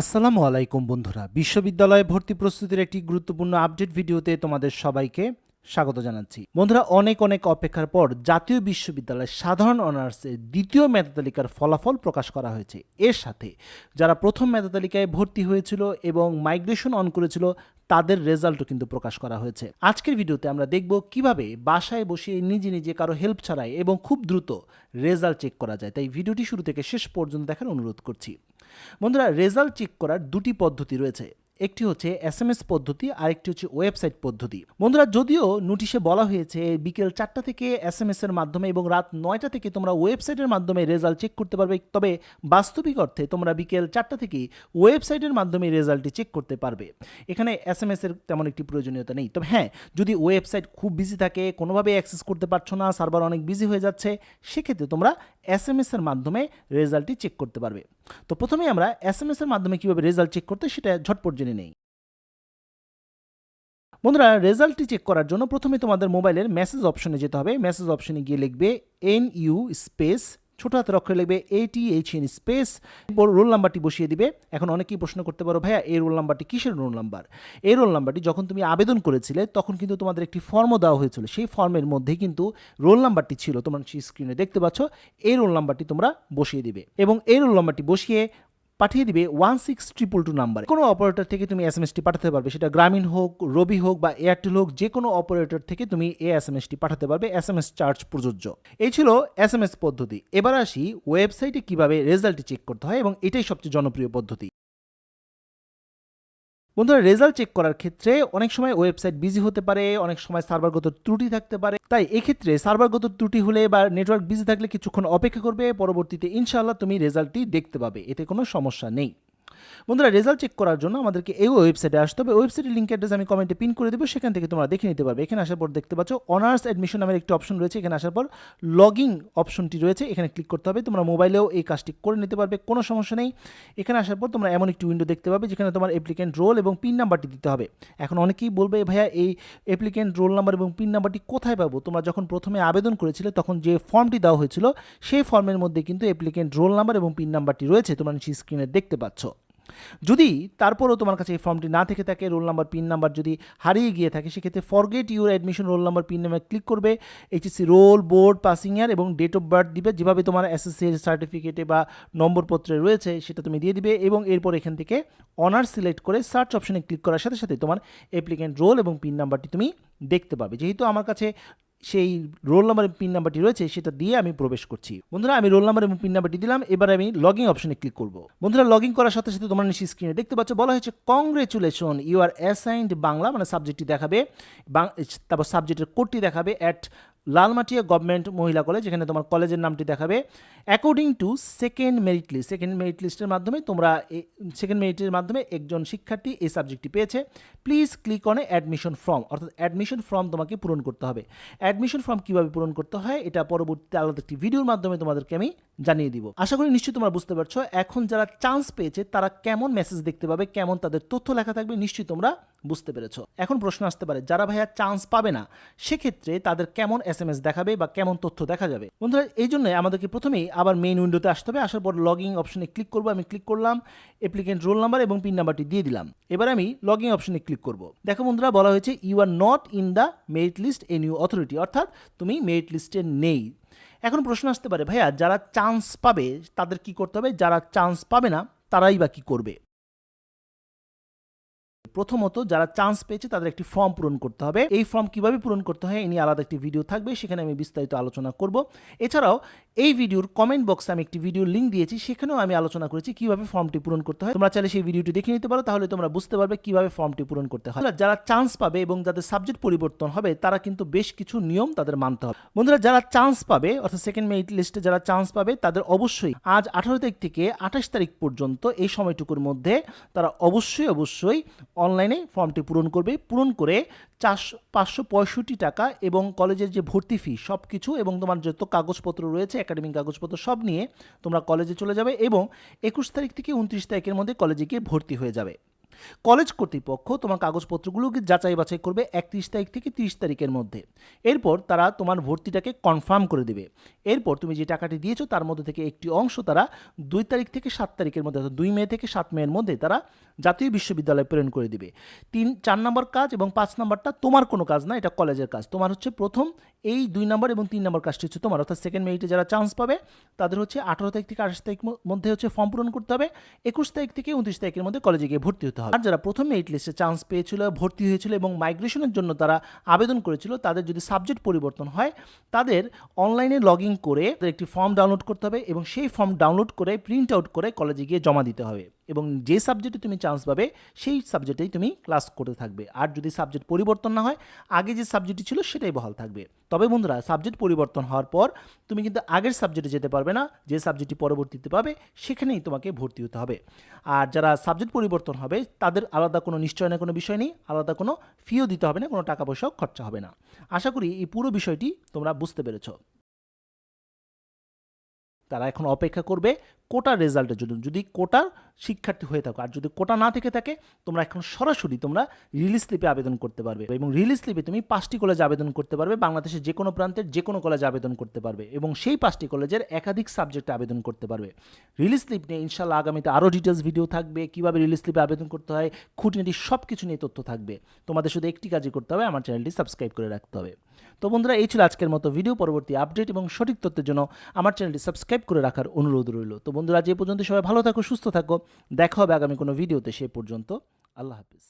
আসসালামু আলাইকুম বন্ধুরা। বিশ্ববিদ্যালয়ে ভর্তি প্রস্তুতির একটি গুরুত্বপূর্ণ আপডেট ভিডিওতে তোমাদের সবাইকে স্বাগত জানাচ্ছি। বন্ধুরা, অনেক অনেক অপেক্ষার পর জাতীয় বিশ্ববিদ্যালয়ের সাধারণ অনার্সে দ্বিতীয় মেধা তালিকার ফলাফল প্রকাশ করা হয়েছে। এর সাথে যারা প্রথম মেধা তালিকায় ভর্তি হয়েছিল এবং মাইগ্রেশন অন করেছিল তাদের রেজাল্টও কিন্তু প্রকাশ করা হয়েছে। আজকের ভিডিওতে আমরা দেখব কীভাবে বাসায় বসে নিজে নিজে কারও হেল্প ছাড়াই এবং খুব দ্রুত রেজাল্ট চেক করা যায়। তাই ভিডিওটি শুরু থেকে শেষ পর্যন্ত দেখার অনুরোধ করছি। বন্ধুরা, রেজাল্ট চেক করার দুটি পদ্ধতি রয়েছে। একটি হচ্ছে এস এম এস পদ্ধতি, আরেকটি হচ্ছে ওয়েবসাইট পদ্ধতি। বন্ধুরা, যদিও নোটিশে বলা হয়েছে বিকেল চারটা থেকে এস এম এস এর মাধ্যমে এবং রাত নয়টা থেকে তোমরা ওয়েবসাইটের মাধ্যমে রেজাল্ট চেক করতে পারবে, তবে বাস্তবিক অর্থে তোমরা বিকেল চারটা থেকে ওয়েবসাইটের মাধ্যমে রেজাল্টটি চেক করতে পারবে। এখানে এস এম এস এর তেমন একটি প্রয়োজনীয়তা নেই। তবে হ্যাঁ যদি ওয়েবসাইট খুব বিজি থাকে কোনোভাবে অ্যাক্সেস করতে পারছ না, সার্ভার অনেক বিজি হয়ে যাচ্ছে, সেক্ষেত্রে তোমরা এস এম এস এর মাধ্যমে রেজাল্টটি চেক করতে পারবে। তো প্রথমেই আমরা এস এম এস এর মাধ্যমে কীভাবে রেজাল্ট চেক করতে সেটা ঝটপট জেনে নেই। বন্ধুরা রেজাল্টটি চেক করার জন্য প্রথমে তোমাদের মোবাইলের মেসেজ অপশনে যেতে হবে। মেসেজ অপশনে গিয়ে লিখবে এন ইউ স্পেস ছোট হাতের অক্ষরে লিখবে এটি এইচ ইন স্পেস রোল নাম্বারটি বসিয়ে দিবে। এখন অনেকেই প্রশ্ন করতে পারো, ভাইয়া, এই রোল নাম্বারটি কিসের রোল নাম্বার এই রোল নাম্বারটি যখন তুমি আবেদন করেছিলে, তখন কিন্তু তোমাদের একটি ফর্মও দেওয়া হয়েছিল। সেই ফর্মের মধ্যে কিন্তু রোল নাম্বারটি ছিল। তোমার সেই স্ক্রিনে দেখতে পাচ্ছ, এই রোল নাম্বারটি তোমরা বসিয়ে দিবে। এবং এই রোল নাম্বারটি বসিয়ে পাঠিয়ে দিবে ওয়ান সিক্স ট্রিপল টু নাম্বারে। কোনো অপারেটর থেকে তুমি এস এম এসটি পাঠাতে পারবে, সেটা গ্রামীণ হোক, রবি হোক বা এয়ারটেল হোক, যে কোনো অপারেটর থেকে তুমি এ এস এম এসটি পাঠাতে পারবে এস এম এস চার্জ প্রযোজ্য। এই ছিল এস এম এস পদ্ধতি। এবার আসি ওয়েবসাইটে কীভাবে রেজাল্টটি চেক করতে হয়, এবং এটাই সবচেয়ে জনপ্রিয় পদ্ধতি। বন্ধুরা রেজাল্ট চেক করার ক্ষেত্রে অনেক সময় ওয়েবসাইট বিজি হতে পারে, অনেক সময় সার্ভারগত ত্রুটি থাকতে পারে। তাই এক্ষেত্রে সার্ভারগত ত্রুটি হলে বা নেটওয়ার্ক বিজি থাকলে কিছুক্ষণ অপেক্ষা করবে, পরবর্তীতে ইনশাআল্লাহ তুমি রেজাল্টটি দেখতে পাবে, এতে কোনো সমস্যা নেই। বন্ধুরা রেজাল্ট চেক করার জন্য আমাদেরকে এই ওয়েবসাইটে আসতে হবে। ওয়েবসাইটের লিঙ্ক অ্যাড্রেস আমি কমেন্টে পিন করে দেবো, সেখান থেকে তোমরা দেখে নিতে পারবে। এখানে আসার পর দেখতে পাচ্ছ অনার্স অ্যাডমিশন নামের একটি অপশন রয়েছে। এখানে আসার পর লগিং অপশনটি রয়েছে। এখানে ক্লিক করতে হবে। তোমরা মোবাইলেও এই কাজটি করে নিতে পারবে, কোনো সমস্যা নেই। এখানে আসার পর তোমরা এমন একটি উইন্ডো দেখতে পাবে, যেখানে তোমার অ্যাপ্লিকেন্ট রোল এবং পিন নাম্বারটি দিতে হবে। এখন অনেকেই বলবে, ভাইয়া, এই অ্যাপ্লিকেন্ট রোল নাম্বার এবং পিন নাম্বারটি কোথায় পাবো? তোমরা যখন প্রথমে আবেদন করেছিলে, তখন যে ফর্মটি দেওয়া হয়েছিল, সেই ফর্মের মধ্যে কিন্তু অ্যাপ্লিকেন্ট রোল নাম্বার এবং পিন নাম্বারটি রয়েছে। তোমরা নিচে স্ক্রিনে দেখতে পাচ্ছ। যদি তারপরও তোমার কাছে এই ফর্মটি না থেকে থাকে, রোল নাম্বার, পিন নাম্বার যদি হারিয়ে গিয়ে থাকে, সেক্ষেত্রে forget your admission roll number pin number click করবে। HSC roll board passing year এবং ডেট অফ বার্থ দিবে, যেভাবে তোমার এসএসসি সার্টিফিকেটে বা নম্বরপত্রে রয়েছে, সেটা তুমি দিয়ে দিবে এবং এরপর এখান থেকে অনার্স সিলেক্ট করে সার্চ অপশনে ক্লিক করার সাথে সাথে তোমার অ্যাপ্লিকেন্ট রোল এবং পিন নাম্বারটি তুমি দেখতে পাবে। যেহেতু আমার কাছে সেই রোল নাম্বার পিন নাম্বারটি রয়েছে, সেটা দিয়ে আমি প্রবেশ করছি। বন্ধুরা, আমি রোল নাম্বার এবং পিন নাম্বারটি দিলাম, এবার আমি লগিং অপশনে ক্লিক করব। বন্ধুরা লগিং করার সাথে সাথে তোমরা নিশ্চয়ই স্ক্রিনে দেখতে পাচ্ছ, বলা হয়েছে congratulation you are assigned Bangla মানে সাবজেক্টটি দেখাবে তারপর সাবজেক্টের কোডটি দেখাবে অ্যাট লালমাটিয়া গভর্নমেন্ট মহিলা কলেজ, যেখানে তোমার কলেজের নামটি দেখাবে। According to second merit list second merit লিস্টের মাধ্যমে তোমরা সেকেন্ড মেরিটের মাধ্যমে একজন শিক্ষার্থী এই সাবজেক্টটি পেয়েছে। Please click on admission form অর্থাৎ অ্যাডমিশন ফর্ম তোমাকে পূরণ করতে হবে। অ্যাডমিশন ফর্ম কীভাবে পূরণ করতে হয়, এটা পরবর্তীতে আলাদা একটি ভিডিওর মাধ্যমে তোমাদেরকে আমি জানিয়ে দিব। আশা করি নিশ্চয়ই তোমরা বুঝতে পারছ, এখন যারা চান্স পেয়েছে, তারা কেমন মেসেজ দেখতে পাবে, কেমন তাদের তথ্য লেখা থাকবে, নিশ্চয়ই তোমরা বুঝতে পেরেছ। এখন প্রশ্ন আসতে পারে, যারা ভাইয়া চান্স পাবে না, সেক্ষেত্রে তাদের কেমন এস এম এস দেখাবে বা কেমন তথ্য দেখা যাবে? বন্ধুরা, এই জন্য আমাদেরকে প্রথমেই আবার মেইন উইন্ডোতে আসতে হবে। আসার পর লগিং অপশনে ক্লিক করব, আমি ক্লিক করলাম অ্যাপ্লিকেন্ট রোল নাম্বার এবং পিন নাম্বারটি দিয়ে দিলাম। এবার আমি লগিং অপশনে ক্লিক করব। দেখো বন্ধুরা, বলা হয়েছে you are not in the merit list N U authority অর্থাৎ তুমি মেরিট লিস্টে নেই। এখন প্রশ্ন আসতে পারে, ভাইয়া, যারা চান্স পাবে, তাদের কি করতে হবে? যারা চান্স পাবে না, তারাই বা কি করবে? প্রথমত যারা চান্স পেয়েছে তাদের একটি ফর্ম পূরণ করতে হবে। এই ফর্ম কীভাবে পূরণ করতে হয় এই নিয়ে আলাদা একটি ভিডিও থাকবে, সেখানে আমি বিস্তারিত আলোচনা করব। এছাড়াও এই ভিডিওর কমেন্ট বক্সে আমি একটি ভিডিও লিঙ্ক দিয়েছি, সেখানেও আমি আলোচনা করেছি কীভাবে ফর্মটি পূরণ করতে হয়। তোমরা চাইলে সেই ভিডিওটি দেখে নিতে পারো, তাহলে তোমরা বুঝতে পারবে কীভাবে ফর্মটি পূরণ করতে হয়। যারা চান্স পাবে এবং যাদের সাবজেক্ট পরিবর্তন হবে, তারা কিন্তু বেশ কিছু নিয়ম তাদের মানতে হবে। বন্ধুরা, যারা চান্স পাবে, অর্থাৎ সেকেন্ড মেরিট লিস্টে যারা চান্স পাবে, তাদের অবশ্যই আজ আঠারো তারিখ থেকে আঠাশ তারিখ পর্যন্ত এই সময়টুকুর মধ্যে তারা অবশ্যই অবশ্যই অনলাইনে ফর্মটি পূরণ করবে। পূরণ করে চারশো, পাঁচশো পঁয়ষট্টি টাকা এবং কলেজের যে ভর্তি ফি সব কিছু এবং তোমার যত কাগজপত্র রয়েছে, একাডেমিক কাগজপত্র সব নিয়ে তোমরা কলেজে চলে যাবে এবং একুশ তারিখ থেকে উনত্রিশ তারিখের মধ্যে কলেজে গিয়ে ভর্তি হয়ে যাবে। কলেজ কর্তৃপক্ষ তোমার কাগজপত্রগুলোকে যাচাই বাছাই করবে একত্রিশ তারিখ থেকে তিরিশ তারিখের মধ্যে। এরপর তারা তোমার ভর্তিটাকে কনফার্ম করে দেবে। এরপর তুমি যে টাকাটি দিয়েছ তার মধ্যে থেকে একটি অংশ তারা দুই তারিখ থেকে সাত তারিখের মধ্যে অর্থাৎ দুই মে থেকে সাত মেয়ের মধ্যে তারা জাতীয় বিশ্ববিদ্যালয়ে প্রেরণ করে দিবে। তিন, চার নম্বর কাজ এবং পাঁচ নম্বরটা তোমার কোনো কাজ না, এটা কলেজের কাজ। তোমার হচ্ছে প্রথম এই দুই নম্বর এবং তিন নম্বর কাজটি হচ্ছে তোমার। অর্থাৎ সেকেন্ড মেরিটে যারা চান্স পাবে, তাদের হচ্ছে আঠারো তারিখ থেকে আঠাশ তারিখ মধ্যে হচ্ছে ফর্ম পূরণ করতে হবে। একুশ তারিখ থেকে উনত্রিশ তারিখের মধ্যে কলেজে গিয়ে ভর্তি হতে হবে। আর যারা প্রথমে এইট লিস্টে চান্স পেয়েছিল, ভর্তি হয়েছিল এবং মাইগ্রেশনের জন্য তারা আবেদন করেছিল, তাদের যদি সাবজেক্ট পরিবর্তন হয়, তাদের অনলাইনে লগ ইন করে একটি ফর্ম ডাউনলোড করতে হবে এবং সেই ফর্ম ডাউনলোড করে প্রিন্ট আউট করে কলেজে গিয়ে জমা দিতে হবে। এবং যে সাবজেক্টে তুমি চান্স পাবে, সেই সাবজেক্টেই তুমি ক্লাস করতে থাকবে। আর যদি সাবজেক্ট পরিবর্তন না হয়, আগে যে সাবজেক্টটি ছিল সেটাই বহাল থাকবে। তবে বন্ধুরা সাবজেক্ট পরিবর্তন হওয়ার পর তুমি কিন্তু আগের সাবজেক্টে যেতে পারবে না, যে সাবজেক্টটি পরবর্তীতে পাবে, সেখানেই তোমাকে ভর্তি হতে হবে। আর যারা সাবজেক্ট পরিবর্তন হবে, তাদের আলাদা কোনো নিশ্চয় না কোনো বিষয় নেই, আলাদা কোনো ফিও দিতে হবে না, কোনো টাকা পয়সাও খরচা হবে না। আশা করি এই পুরো বিষয়টি তোমরা বুঝতে পেরেছ। তারা এখন অপেক্ষা করবে কোটার রেজাল্টের জন্য, যদি কোটার শিক্ষার্থী হয়ে থাকো, আর যদি কোটা না থেকে থাকে, তোমরা এখন সরাসরি তোমরা রিলিজ স্লিপে আবেদন করতে পারবে এবং রিলিজ স্লিপে তুমি পাঁচটি কলেজে আবেদন করতে পারবে, বাংলাদেশের যে কোনো প্রান্তের যে কোনো কলেজে আবেদন করতে পারবে এবং সেই পাঁচটি কলেজের একাধিক সাবজেক্টে আবেদন করতে পারবে। রিলিজ স্লিপ নিয়ে ইনশাল্লাহ আগামীতে আরও ডিটেলস ভিডিও থাকবে, কীভাবে রিলিজ স্লিপে আবেদন করতে হয়, খুঁটিনাটি সব কিছু নিয়ে তথ্য থাকবে। তোমাদের শুধু একটি কাজই করতে হবে, আমার চ্যানেলটি সাবস্ক্রাইব করে রাখতে হবে। তো বন্ধুরা, এই ছিল আজকের মতো ভিডিও, পরবর্তী আপডেট এবং সঠিক তথ্যের জন্য আমার চ্যানেলটি সাবস্ক্রাইব করে রাখার অনুরোধ রইল। তো বন্ধুরা যে পর্যন্ত সবাই ভালো থাকো, সুস্থ থাকো। দেখা হবে আগামী কোনো ভিডিওতে, সে পর্যন্ত আল্লাহ হাফিজ।